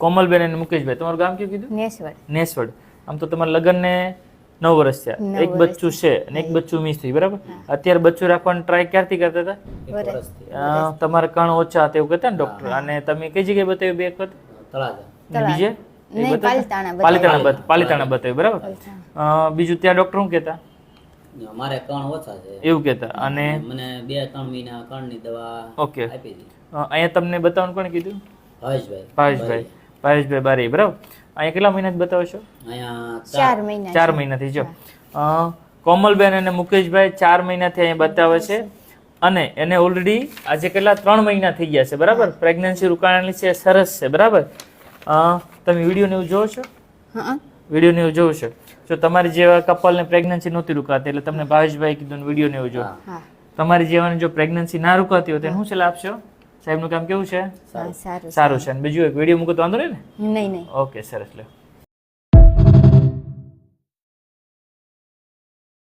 કોમલબેન અને મુકેશભાઈ. તમારું ગામ કયું કીધું? નેસવડ. નેસવડ. આમ તો તમારા લગ્નને નવ વર્ષ થયા. એક બચ્ચું છે અને એક બચ્ચું મિસ થયું. બરાબર? અત્યારે બચ્ચું રાખવાની ટ્રાય ક્યારથી કરતા હતા? તમારે કણ ઓછા હતા એવું કહેતા ને ડોક્ટર અને તમે કઈ જગ્યાએ બતાવ્યું બે વખત? બીજે? પાલિતાણા બતાવ્યું. પાલિતાણા બત- બતાવ્યું બરાબર? અ, બીજું ત્યાં ડોક્ટર શું કહેતા? મારે કણ ઓછા છે. એવું કહેતા. અને? મને બે ત્રણ મહિના કણની દવા ઓકે. આપી અહીંયા તમને બતાવવાનું કોણ કીધું? હર્ષભાઈ ભાવેશભાઈ ભાવેશભાઈ બારી બરાબર? અહીંયા કેટલા મહિના બતાવો છો? ચાર મહિના ચાર મહિનાથી જો. અ, કોમલબેન અને મુકેશભાઈ ચાર મહિનાથી અહીંયા બતાવે છે. અને એને ઓલરેડી આજે કેટલા? ત્રણ મહિના થઈ ગયા છે બરાબર? પ્રેગ્નન્સી રોકાણેલી છે સરસ છે બરાબર? અ, તમે વીડિયો નેવું જોવો છો? હા. વીડિયો ને જોવો છો? જો તમારી જેવા કપલને પ્રેગ્નન્સી નહોતી રોકાતી એટલે તમને ભાવેશભાઈ કીધું વીડિયો નેવું જો. તમારી જેવાની જો પ્રેગ્નન્સી ના રોકાતી હોય તો શું સલાહ આપશો? સાહેબનું કામ કેવું છે? સારું છે. અને બીજું એક વીડિયો મૂકો તો વાંધો નહીં ને? નહીં નહીં. ઓકે સરસ. લો